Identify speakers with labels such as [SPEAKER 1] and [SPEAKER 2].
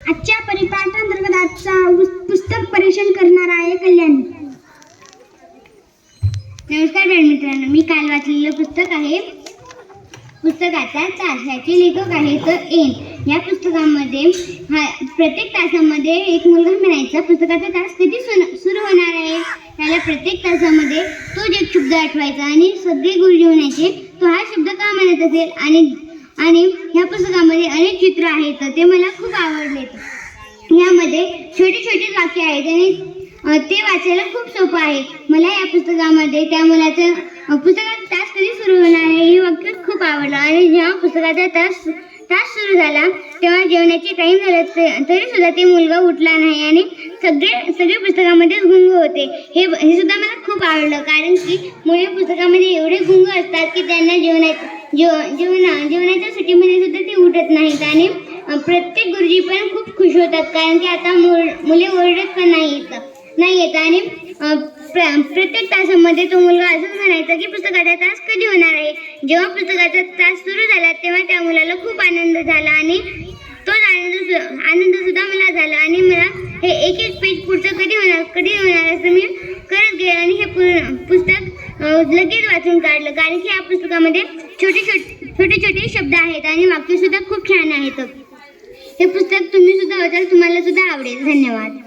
[SPEAKER 1] आजच्या परिपाठांतर्गत आजचा पुस्तक परीक्षण करणार आहे कल्याणी. नमस्कार मित्रांनो मी काल वाचलेलं पुस्तक आहे. पुस्तकाचा तास याचे लेखक आहे तर एन. या पुस्तकामध्ये हा प्रत्येक तासामध्ये एक मुलगा म्हणायचा पुस्तकाचा तास कधी सुन- सुरू होणार आहे? त्याला प्रत्येक तासामध्ये तोच एक शब्द आठवायचा आणि सगळे गुरुजी म्हणायचे तो हा शब्द का म्हणत असेल? आणि आणि ह्या पुस्तकामध्ये अनेक चित्र आहेत ते मला खूप आवडले. यामध्ये छोटी छोटी वाक्य आहेत आणि ते वाचायला खूप सोपं आहे. मला या पुस्तकामध्ये त्या मुलाचं पुस्तकात पुस्तकाचा तास कधी सुरू होणार आहे हे वाक्य खूप आवडलं. आणि जेव्हा पुस्तकाचा तास तास सुरू झाला तेव्हा जेवणाची टाईम झालं तरी सुद्धा ते मुलगा उठला नाही आणि सगळे सगळे पुस्तकामध्येच गुंग होते. हे हे सुद्धा मला खूप आवडलं कारण की मुले पुस्तकामध्ये एवढे गुंग असतात की त्यांना जेवणात जेव जेवणा जेवणाच्या सुट्टीमध्ये सुद्धा ते उठत नाहीत. आणि प्रत्येक गुरुजी पण खूप खुश होतात कारण की आता मुल- मुले ओरडत पण नाही येत नाही येत. आणि प्र- प्रत्येक तासामध्ये तो मुलगा असंच म्हणायचा की पुस्तकाचा तास कधी होणार आहे? जेव्हा पुस्तकाचा तास सुरू झाला तेव्हा त्या मुलाला खूप आनंद झाला आणि तोच आनंद सु- आनंद सुद्धा मला झाला. आणि मला हे एक एक पेज पुढचं कधी होणार कधी होणार असं मी करत गेले आणि हे पुस्तक लगेच वाचून काढलं. कारण की या पुस्तकामध्ये छोटे छोटे छोटे छोटे शब्द आहेत आणि वाक्य सुद्धा खूप छान आहेत. हे पुस्तक तुम्ही सुद्धा वाचाल तुम्हाला सुद्धा आवडेल. धन्यवाद.